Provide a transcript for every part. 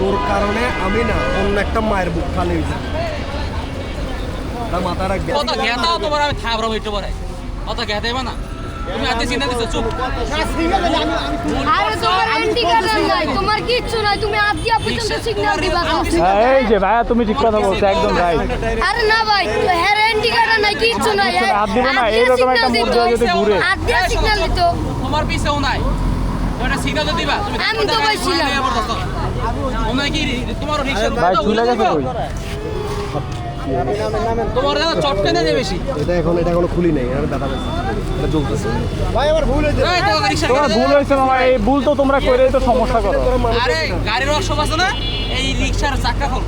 তোর কারণে আমি না অন্য একটা মায়ের বুক খালি হয়েছে। মাথা রাখবে কত ঘেতাও তোমার আমি থাবরাম একটু পরে। কত না? তুমি চিন্তা দিচ্ছ চুপ। আরে তোমার অ্যান্টি কার্ড নাই তোমার কিচ্ছু নাই তুমি হাত দিয়া পর্যন্ত সিগন্যাল দিবা হ্যাঁ এই যে ভাইয়া তুমি ঠিক কথা বলছো একদম রাইট আরে না ভাই তো হ্যাঁ অ্যান্টি কার্ড নাই কিচ্ছু নাই দিবে না, হাত দিয়া এইরকম একটা মুদ্রা যদি ঘুরে। দিয়া সিগন্যাল দিত। তোমার পিছেও নাই। ওটা সিগন্যাল দিবা তুমি আমি তো বলছিলাম। তোমার রিকশা ভাই চলে গেছে কই? তোমার যেন চটকে না বেশি। এটা এখন এটা এখনও খুলি নাই আর দাদা এটা চলতেছে ভাই আমার ভুল হয়েছে। এই তোমার রিকশা তোমার ভুল হয়েছে মামা এই ভুল তো তোমরা করেই তো সমস্যা করো। আরে গাড়ির ওয়ার্কশপ আছে না? এই রিকশার চাক্কা খোল।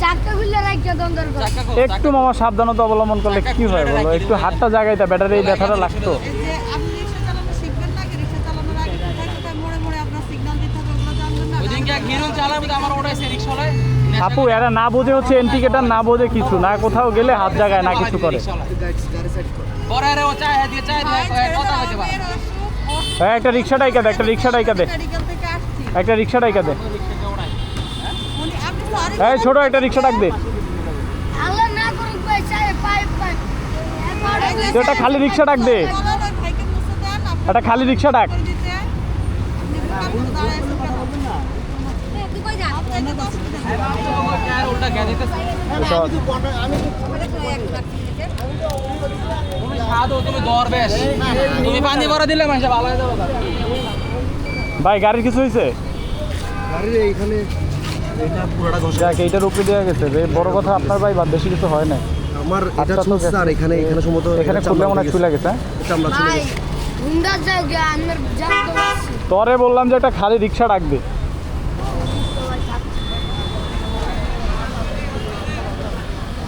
চারটা খুললে রাখতে দম দরকার চাক্কা খোল একটু মামা সাবধানতা অবলম্বন করলে কি হয় বলো? একটু হাতটা জায়গায় ব্যাটারি ব্যথাটা লাগতো এই যে আপনি রিক্সা চালানো শিখবেন না রিক্সা চালানোর আগে কোথায় কোথায় মোড়ে মোড়ে আপনার সিগন্যাল দিতে হবে ওগুলো জানবেন না ওই দিনকে এক হিরো চালাবে তো আমার ওটাই সে রিকশালায় আপু এরা না বোঝে হচ্ছে এন্টিকেটার না বোঝে কিছু না কোথাও গেলে হাত জাগায় না কিছু করে। হ্যাঁ একটা রিক্সা ডাইকা দে একটা রিক্সা ডাইকা দে। মেডিকেল থেকে আসছি একটা রিক্সা ডাইকা দে। এই ছোট একটা রিক্সা ডাক দে। একটা খালি রিক্সা ডাক দে। একটা খালি রিক্সা ডাক। ভাই গাড়ির কিছু হয়েছে এইটার উপরে দেওয়া গেছে বড় কথা আপনার ভাই বাদ বেশি কিছু হয় না আমার এটা চলছে আর এখানে এখানে সম্ভবত এখানে এটা মনে চলে গেছে। গেছে হ্যাঁ? চামড়া চলে গেছে। তরে বললাম যে একটা খালি রিক্সা ডাকবে আমাদের দিকে নামা পড়া খায়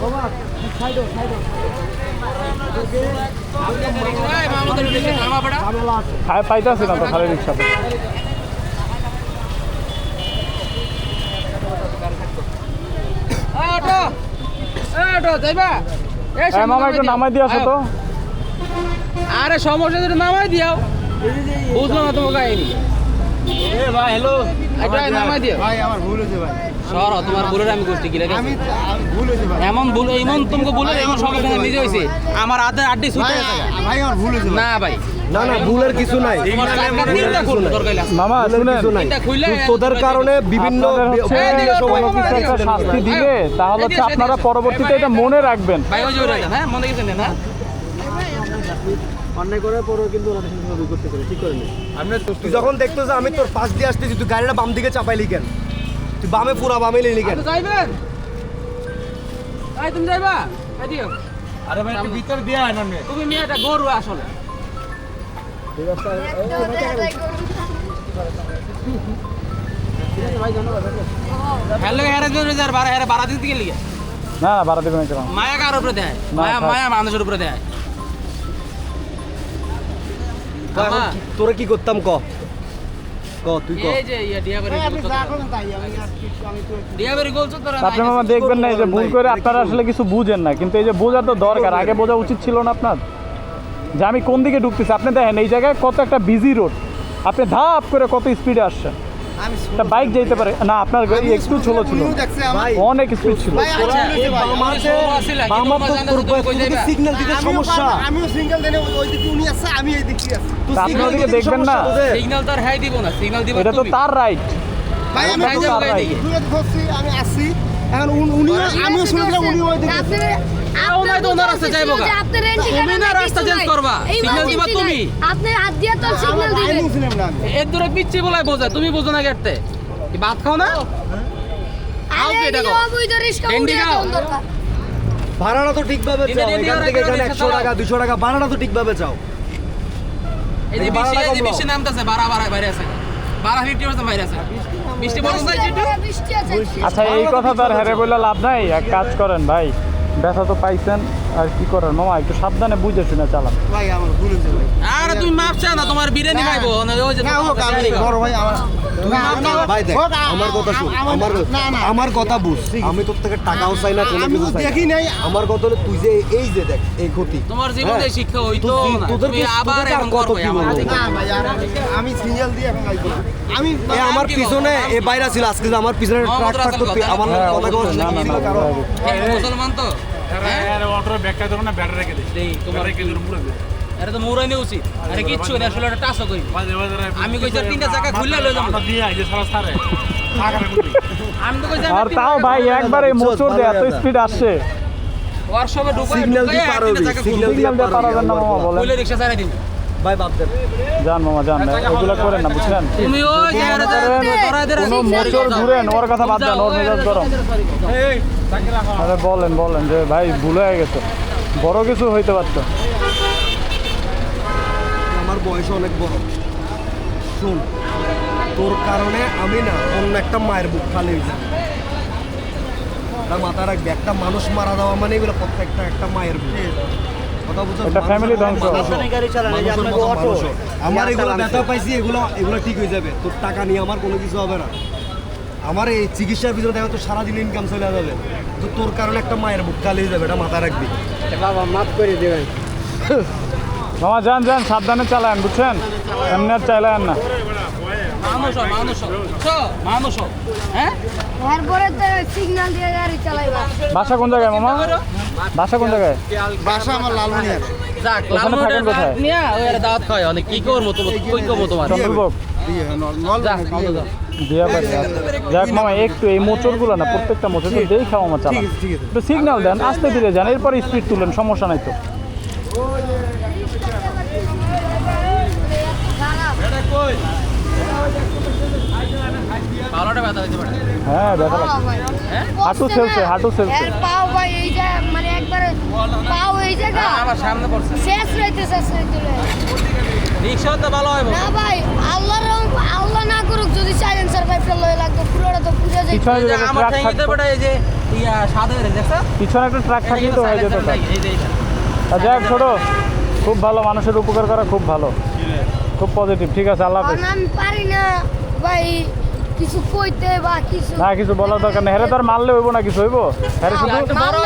পাইতেছি না তো খালি রিক্সাতে হ্যাঁ মামা একটু নামাই দিয়ে আসো তো। আরে সমস্যা যদি নামাই দিও বুঝলো না তোমাকে আইনি। এ ভাই হ্যালো নামাই দিও। ভাই আমার ভুল হয়েছে ভাই। সর তোমার ভুলের আমি গোষ্ঠী গিলে গেছি এমন ভুল এমন তোমাকে এমন নিজে হয়েছে। আমার হাতে আড্ডি ছুটে গেছে। ভাই আমার ভুল হয়েছে না ভাই। না না ভুলের কিছু নাই। মামা শুনেন। তোদের কারণে বিভিন্ন শাস্তি দিলে তাহলে হচ্ছে আপনারা পরবর্তীতে এটা মনে রাখবেন। ভাই ওই হ্যাঁ মনে গেছেন না অন্যায় করার পরেও কিন্তু ওরা দেখেন করতে পারে ঠিক করে আমি তুই যখন দেখতো যে আমি তোর পাশ দিয়ে আসতেছি তুই গাড়িটা বাম দিকে চাপাইলি কেন? তুই বামে পুরা বামে লিলি কেন যাইবেন? এই তুমি যাইবা? এদিকে আরে ভাই তুই ভিতর দিয়ে আয় না তুমি মেয়েটা গরু আসলে। বারা দিতে গেলি না না বাড়া দেবেন কেন? মায়া কার উপরে দেয়? মায়া মায়া মানুষের উপরে দেয়। তোরা কি করতাম ক? ক তুই ক। এই যে ইয়া ডিয়াবাড়ি ডিয়াবাড়ি গোলছো তোরা আপনি মামা দেখবেন না এই যে ভুল করে আপনারা আসলে কিছু বুঝেন না কিন্তু এই যে বোঝা তো দরকার আগে বোঝা উচিত ছিল না আপনার। যে আমি কোন দিকে ঢুকতেছি আপনি দেখেন এই জায়গায় কত একটা বিজি রোড আপনি ধাপ করে কত স্পিডে আসছেন। একটা বাইক যেতে পারে। না আপনার গাড়ি একটু ছোলো ছিল অনেক স্পিড ছিল। সিগন্যাল দিতে সমস্যা। আমিও সিঙ্গেল দেনে ওই দিকে উনি আছে আমি এই দিকে আছি। তুই তা আপনি signal ওদিকে দিতে দেখবেন না? সিগন্যাল তার হাই দিব না সিগন্যাল দিব এটা তো তার রাইট ভাই আমি তার আসছি। এখন উনি- আমিও শুনলাম উনি ওই দিকে আছে। ওনাই তো ওনার রাস্তা যাইবো গা। তুমি না রাস্তা change করবা। Signal দিবা তুমি। আপনি হাত দিয়া তো সিগন্যাল দিবেন শুনলাম না আমি। এর দূরে পিচ্ছি বলাই বোঝা তুমি বোঝো না গেটতে ভাত খাও না খাও আরে কি এটা এদিকে কও? অবৈধ রিস্কা ডেন্ডি খাও। ভাড়াটা তো ঠিকভাবে চাও এখান থেকে এখানে রিক্সা একশো টাকা চালাও। দুশো টাকা ভাড়াটা তো ঠিকভাবে চাও এই যে এই এই যে কমলাও। বৃষ্টি নামতেছে বারা বারা বাইরে আছে বাইরে বৃষ্টি আছে আচ্ছা এই কথা তো আর হেরে বললে লাভ নাই এক কাজ করেন ভাই ব্যথা তো পাইছেন। আর কি করেন মামা একটু সাবধানে বুঝে শুনে চালান। ভাই আমার ভুল ভাই। আরে তুমি মাপছ না তোমার বিরিয়ানি খাইবো। না ওই যে না হোক আমি বড় ভাই আমার না, না, ভাই দেখ আমার কথা শোন আমার- আমার না, না। আমার কথা বুঝ। আমি তোর থেকে টাকাও চাই না কোনো আমি কিছু তো চাই দেখি নাই। আমার কথা হলো তুই যে এই যে দেখ এই ক্ষতি। তোমার জীবনে হ্যাঁ। শিক্ষা হইতো তোদের- না। তুমি আবার এখন কত কি আমার বলব? আমি সিঙ্গেল দিয়ে এখন আইবো আমি এ আমার পিছনে এ বাইরে ছিল আজকে আমার পিছনে ট্রাক তুই কথা। আমার হ্যাঁ, কথা কওয়ার অবশ্যই। না, না, ছিল না, না, এই ব্যাগটা ব্যাটারি রেখে দিই তোমার রেখে দিল পুরো এটা তো মুরাইনি উচিত আরে কিচ্ছু না আসলে এটা টাচও বাজে আমি কইছি তিনটা চাকা খুললে লয়ে যাব। দিয়ে আই সারা সারে আমি তো কইছি আর তাও ভাই একবারে মোচর দিয়ে এত স্পিড আসছে ওয়ার্কশপে ঢুকাই সিগন্যাল দিয়ে পার তিনটা সিগন্যাল দিয়ে পার হবি না মামা বলেন খুলে রিক্সা ছাড়াই দিন ভাই বাদ দে যান মামা যান ওগুলো করেন না বুঝলেন তুমি ওই জায়গাটা ধরাই ধরে কোনো মোচর ঘুরেন ওর কথা বাদ দেন ওর মেজাজ গরম আরে বলেন বলেন যে ভাই ভুল হয়ে গেছে। বড় কিছু হইতে পারতো। আমার বয়স অনেক বড়। শুন তোর কারণে আমি না অন্য একটা মায়ের বুক খালি হয়েছি মাথা রাখবি একটা মানুষ মারা দেওয়া মানে এগুলো প্রত্যেকটা একটা মায়ের বুক। আমার এগুলো ব্যথা পাইছি এগুলো এগুলো ঠিক হয়ে যাবে। তোর টাকা নিয়ে আমার কোনো কিছু হবে না। আমার এই চিকিৎসার ভিতরে দেখো তো সারাদিন ইনকাম চলে যাবে। তো তোর কারণে একটা মায়ের বুক কালিয়ে যাবে এটা মাথা রাখবি। মামা যান যান সাবধানে চালান বুঝছেন? এমনি আর চালান না। মানুষ মানুষ মানুষ হ্যাঁ? এরপরে তো সিগন্যাল দিয়ে গাড়ি চালাইবা। বাসা কোন জায়গায় মামা? বাসা কোন জায়গায়? বাসা আমার লালমনিয়ার। যাক ওখানে লালমোহনের থাকেন কোথায়? নিয়া ওই দাওয়াত খাওয়াই অনেক কি করব তোমার কই করব তোমার? চন্দ্রভোগ নল- নল-। দিয়া পারি যাক মামা একটু এই মোচরগুলো না প্রত্যেকটা মোচর তো দেখে খাও আমার একটু সিগন্যাল দেন আস্তে ধীরে যান এরপর স্পিড তুলেন সমস্যা নাই তো। ব্যথা হ্যাঁ লাগছে। হ্যাঁ হাঁটু খেলছে হাঁটু ছেলছে। এর পাও ভাই এই যে মানে একবারে পাও জায়গা আমার সামনে পড়ছে। শেষ রইতে শেষ রইতে রিক্সা তো ভালো হয় না ভাই আল্লাহর রহম আল্লাহ না করুক যদি সাইলেন্সার পাইপটা লয়ে লাগতো পুরোটা তো পিছনে আমার ঠ্যাঙ্গিতে এই যে ইয়া সাদা রে দেখছ? পিছনে একটা ট্রাক থাকলে তো হয়ে যেত যাক ছোট খুব ভালো মানুষের উপকার করা খুব ভালো। খুব পজিটিভ ঠিক আছে আল্লাহ হাফেজ। আমি পারি না ভাই। কিছু কইতে বা কিছু না কিছু বলার দরকার নেই। হেরে তো আর মারলে হইব না কিছু হইব? হ্যাঁ শুধু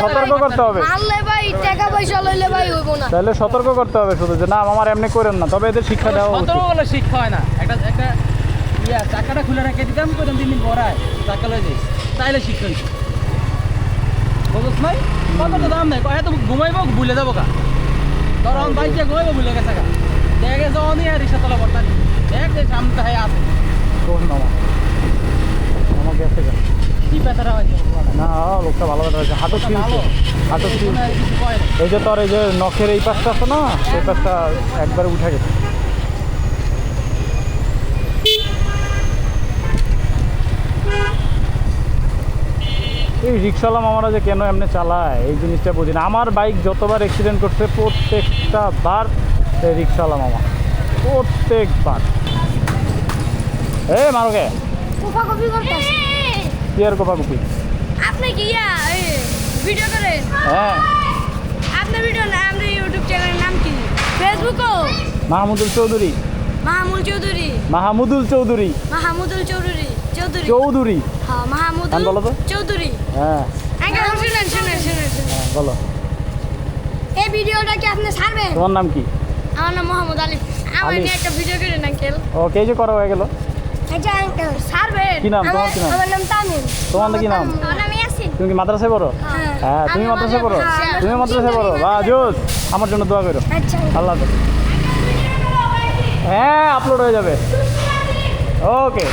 সতর্ক করতে হবে। মারলে ভাই টাকা পয়সা লইলে ভাই হইব না। তাহলে সতর্ক করতে হবে শুধু যে না আমার এমনি করেন না। তবে এদের শিক্ষা দেওয়া উচিত। সতেরো বলে শিক্ষা হয় না। একটা একটা ইয়া চাকাটা খুলে রেখে দিতাম কইতাম তিন দিন পরায় চাকা লয়ে যাইস। তাইলে শিক্ষা হইছে। বুঝছ নাই দাম নাই। কয় তো ঘুমাইবো ভুলে যাব কা তখন বাইকে ঘুমাইবো ভুলে গেছে কা দেখে যখন রিক্সা তলা বর্তা দেখ যে সামনে তো আছে। কোন মামা? গেছে। কি হয়েছে? না লোকটা ভালো হয়েছে। না এই যে তোর এই যে নখের এই পাশটা আছে না এই পাশটা একবারে উঠে গেছে। এই রিক্সাওয়ালা মামারা যে কেন এমনি চালায় এই জিনিসটা বুঝি না। আমার বাইক যতবার অ্যাক্সিডেন্ট করছে প্রত্যেকটা বার রিক্সাওয়ালা মামা। প্রত্যেকবার। এ মারোকে। কপি করতেছে। কি আর কোপা কুপি আপনি কি ইয়া ভিডিও করেন? হ্যাঁ। আপনার ভিডিও না আমাদের ইউটিউব চ্যানেলের নাম কি? ফেসবুকও মাহমুদুল চৌধুরী। মাহমুদ চৌধুরী। মাহমুদুল চৌধুরী। মাহমুদুল চৌধুরী চৌধুরী। চৌধুরী। হ্যাঁ গান বলো তো। চৌধুরী। হ্যাঁ। আগে শুনেন শুনেন শুনেন। হ্যাঁ, বলো। এই ভিডিওটা কি আপনি ছাড়বেন? তোমার নাম কি? আমার নাম মোহাম্মদ আলিফ আমার। একটা ভিডিও করেন আঙ্কেল ওকে এই যে করা হয়ে গেল। কি নাম? তোমার কি তোমার কি তুমি কি মাদ্রাসায় পড়ো? হ্যাঁ। হ্যাঁ তুমি আমি মাদ্রাসায় পড়ো? হ্যাঁ। তুমি মাদ্রাসায় পড়ো? বা জোস। আমার জন্য দোয়া করো। আচ্ছা। আল্লাহ হ্যাঁ আপলোড হয়ে যাবে। ওকে।